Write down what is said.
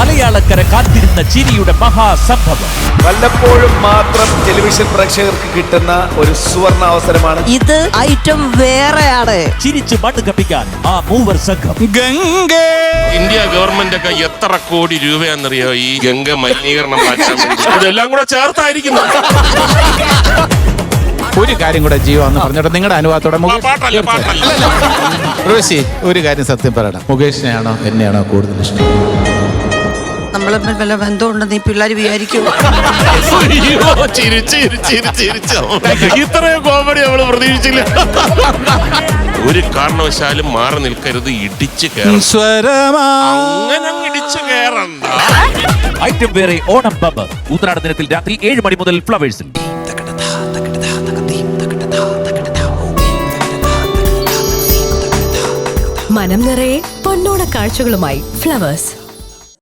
മലയാളക്കര കാത്തിരുന്ന ചിരിയുടെ മഹാസംഭവം. വല്ലപ്പോഴും മാത്രം ടെലിവിഷൻ പ്രേക്ഷകർക്ക് കിട്ടുന്ന ഒരു സുവർണ അവസരമാണ് ഇത് ഐറ്റം വേറെയാണ്. ചിരിച്ചു മണ്ണ് കപ്പിക്കാൻ ആ മൂവർ സംഘം. ഇന്ത്യ ഗവൺമെന്റ് ഒക്കെ എത്ര കോടി രൂപയാണെന്നറിയോ? ഈ ഗംഗ മലിനീകരണം മാറ്റാൻ വേണ്ടി. ഇതെല്ലാം കൂടെ ചേർത്തായിരിക്കുന്നു. ഒരു കാര്യം കൂടെ ജീവ എന്ന് പറഞ്ഞോട്ടെ. നിങ്ങളുടെ അനുഭവത്തോടെ മുകേഷ് പാട്ടല്ല പാട്ടല്ല. ഋഷി ഒരു കാര്യം സത്യം പറയണം മുകേഷിനെയാണോ എന്നെയാണോ കൂടുതൽ ഇഷ്ടം? നമ്മൾ വല്ല ബന്ധമുണ്ടെന്ന് ഈ പിള്ളേർ വിചാരിക്കും. അയ്യോ ചിരിച്ച് ചിരിച്ച് ചിരിച്ച് ചിരിച്ച് ഇത്രയും കോമഡി നമ്മൾ പ്രതീക്ഷിച്ചില്ല. ഒരു കാരണവശാലും മാറി നിൽക്കരുത് ഇടിച്ച് കയറണം. ഈശ്വരമാ. അങ്ങനെ അങ്ങ് ഇടിച്ച് കയറണ്ട. ഐറ്റം വേറെ ഓണം ബമ്പർ ഉത്രാട ദിനത്തിൽ രാത്രി ഏഴ് മണി മുതൽ ഫ്ലവേഴ്സിൽ മനം നിറയെ പൊന്നോണ കാഴ്ചകളുമായി ഫ്ലവേഴ്സ്